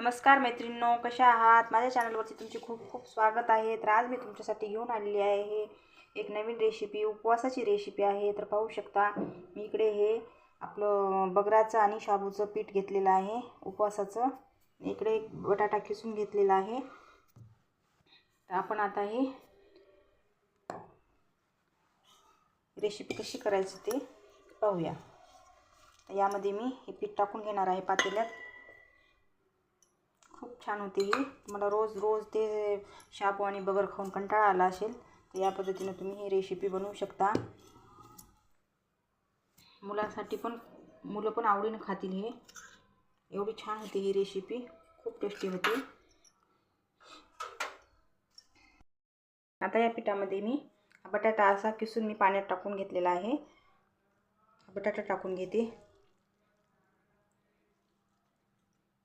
नमस्कार मैत्रिणींनो कशा आहात? माझ्या चॅनलवरती तुमचे खूप खूप स्वागत आहे. तर आज मी तुमच्यासाठी घेऊन आलेली आहे हे एक नवीन रेसिपी उपवासाची रेसिपी आहे. तर पाहू शकता मी इकडे हे आपलं बगराचं आणि शाबूचं पीठ घेतलेलं आहे उपवासाचं. इकडे एक बटाटा खिसून घेतलेला आहे. तर आपण आता हे रेसिपी कशी करायची ते पाहूया. यामध्ये मी हे पीठ टाकून घेणार आहे पातेल्यात. छान होती ही. मला रोज रोज ते शापू आणि बगर खाऊन कंटाळा आला असेल तर या पद्धतीनं तुम्ही ही रेसिपी बनवू शकता. मुलांसाठी पण मुलं पण आवडीनं खातील हे. एवढी छान होती ही रेसिपी खूप टेस्टी होती. आता या पिठामध्ये मी बटाटा असा किसून मी पाण्यात टाकून घेतलेला आहे. बटाटा टाकून घेते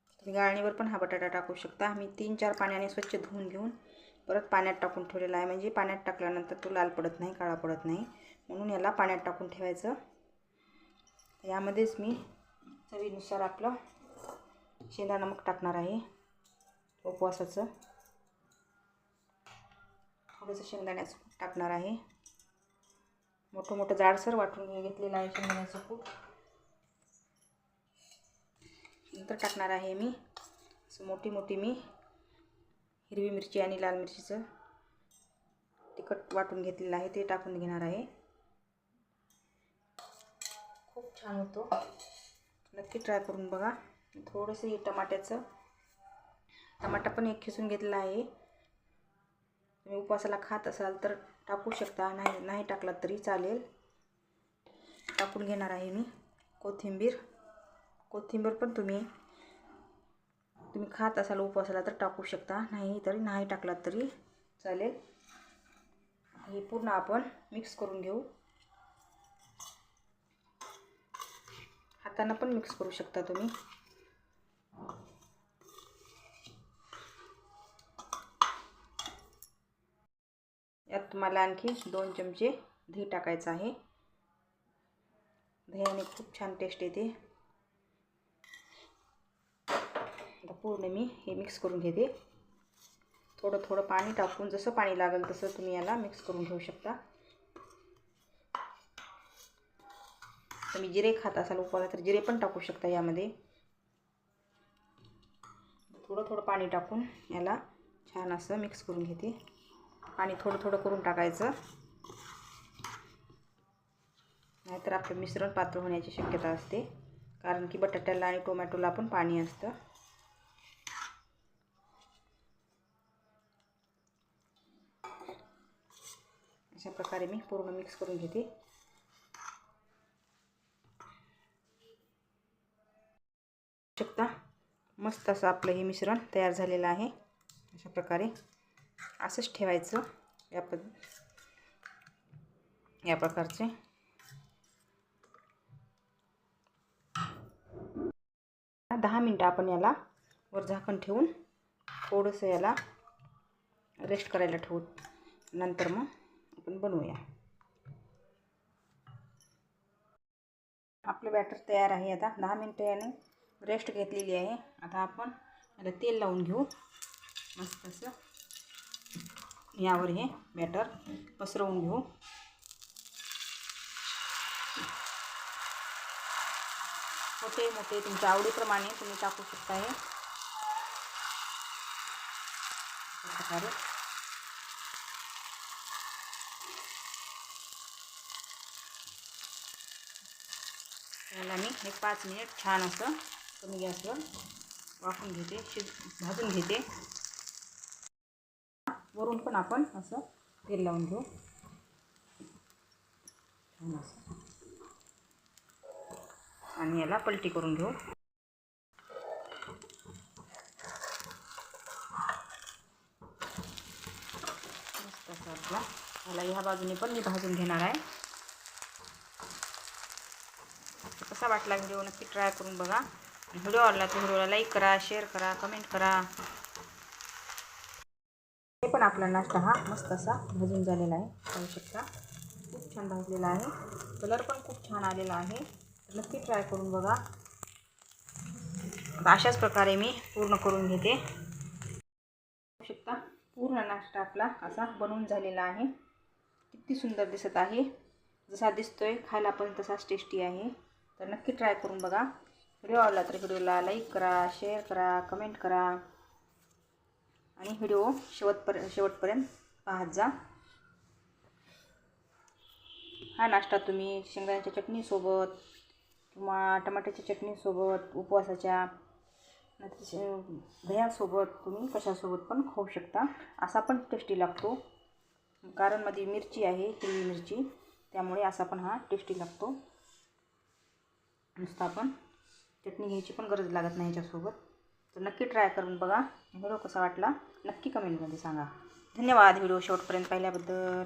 तुम्ही गाळणीवर पण हा बटाटा टाकू शकता. मी तीन चार पाण्याने स्वच्छ धुवून घेऊन परत पाण्यात टाकून ठेवलेला आहे. म्हणजे पाण्यात टाकल्यानंतर तो लाल पडत नाही काळा पडत नाही. म्हणून याला पाण्यात टाकून ठेवायचं. यामध्येच मी चवीनुसार आपलं शेंदा नमक टाकणार आहे. उपवासाचं. थोडंसं शेंगदाण्याचं कूट टाकणार आहे. मोठं मोठं जाडसर वाटून घेतलेलं आहे शेंगदाण्याचं कूट. नंतर टाकणार आहे मी. असं मोठी मोठी मी. हिरवी मिरची आणि लाल मिरचीचं तिखट वाटून घेतलेलं आहे ते टाकून घेणार आहे. खूप छान होतो. नक्की ट्राय करून बघा. थोडंसं हे टमाट्याचं टमाटा पण एक खिसून घेतला आहे. तुम्ही उपवासाला खात असाल तर टाकू शकता नाही नाही टाकला तरी चालेल. टाकून घेणार आहे मी कोथिंबीर. कोथिंबीर पण तुम्ही तुम्ही खात असाल उपवासाला तर टाकू शकता. नाही तरी नाही टाकलात तरी चालेल. हे पूर्ण आपण मिक्स करून घेऊ. हातानं पण मिक्स करू शकता तुम्ही. यात तुम्हाला आणखी दोन चमचे दही टाकायचं आहे. दह्याने खूप छान टेस्ट येते. आता पूर्ण मी हे मिक्स करून घेते. थोडं थोडं पाणी टाकून जसं पाणी लागेल तसं तुम्ही याला मिक्स करून घेऊ शकता. तुम्ही जिरे खात असाल उपवाला तर जिरे पण टाकू शकता यामध्ये. थोडं थोडं पाणी टाकून याला छान असं मिक्स करून घेते. पाणी थोडं थोडं करून टाकायचं. नाहीतर आपलं मिश्रण पातळ होण्याची शक्यता असते. कारण की बटाट्याला आणि टोमॅटोला पण पाणी असतं. अशा प्रकारे मी पूर्ण मिक्स करून घेते शकता मस्त असं आपलं हे मिश्रण तयार झालेलं आहे. अशा प्रकारे असंच ठेवायचं या पद या प्रकारचे. दहा मिनटं आपण याला वर झाकण ठेवून थोडंसं याला रेस्ट करायला ठेवू. नंतर मग आपण बनवूया आपलं बॅटर तयार आहे आता, दहा मिनटं याने रेस्ट घेतलेली आहे. आता याला तेल लावून घेऊ. मस्त यावर हे बॅटर पसरवून घेऊ. मोठे मोठे तुमच्या आवडीप्रमाणे तुम्ही टाकू शकता हे. याला मी एक पाच मिनिट छान असं कमी गॅसवर वाफून घेते शिज भाजून घेते. वरून पण आपण असं तेल लावून घेऊ. छान असं. आणि याला पलटी करून घेऊ. मस्त असं आपला. याला ह्या बाजूने पण मी भाजून घेणार आहे. कसा वाटला व्हिडिओ नक्की ट्राय करून बघा. व्हिडिओ आवडला तर व्हिडिओला लाईक करा शेअर करा कमेंट करा. हे पण आपला नाश्ता हा मस्त असा भाजून झालेला आहे. पाहू शकता. खूप छान भाजलेला आहे. कलर पण खूप छान आलेला आहे. नक्की ट्राय करून बघा. अशाच प्रकारे मी पूर्ण करून घेते. पाहू शकता पूर्ण नाश्ता आपला असा बनवून झालेला आहे. किती सुंदर दिसत आहे. जसा दिसतोय खायला पण तसाच टेस्टी आहे. तर नक्की ट्राय करून बघा. व्हिडिओ आवडला तर व्हिडिओला लाईक करा शेअर करा कमेंट करा. आणि व्हिडिओ शेवटपर शेवटपर्यंत पाहत जा. हा नाश्ता तुम्ही शेंगदाण्याच्या चटणीसोबत किंवा टमाट्याच्या चटणीसोबत उपवासाच्या दह्यासोबत तुम्ही कशासोबत पण खाऊ शकता. असा पण टेस्टी लागतो. कारण मध्ये मिरची आहे हिरवी मिरची. त्यामुळे असा पण हा टेस्टी लागतो. नुसता आपण. चटणी घ्यायची पण गरज लागत नाही ह्याच्यासोबत तर नक्की ट्राय करून बघा. व्हिडिओ कसा वाटला. नक्की कमेंटमध्ये सांगा. धन्यवाद. व्हिडिओ शेवटपर्यंत पाहिल्याबद्दल.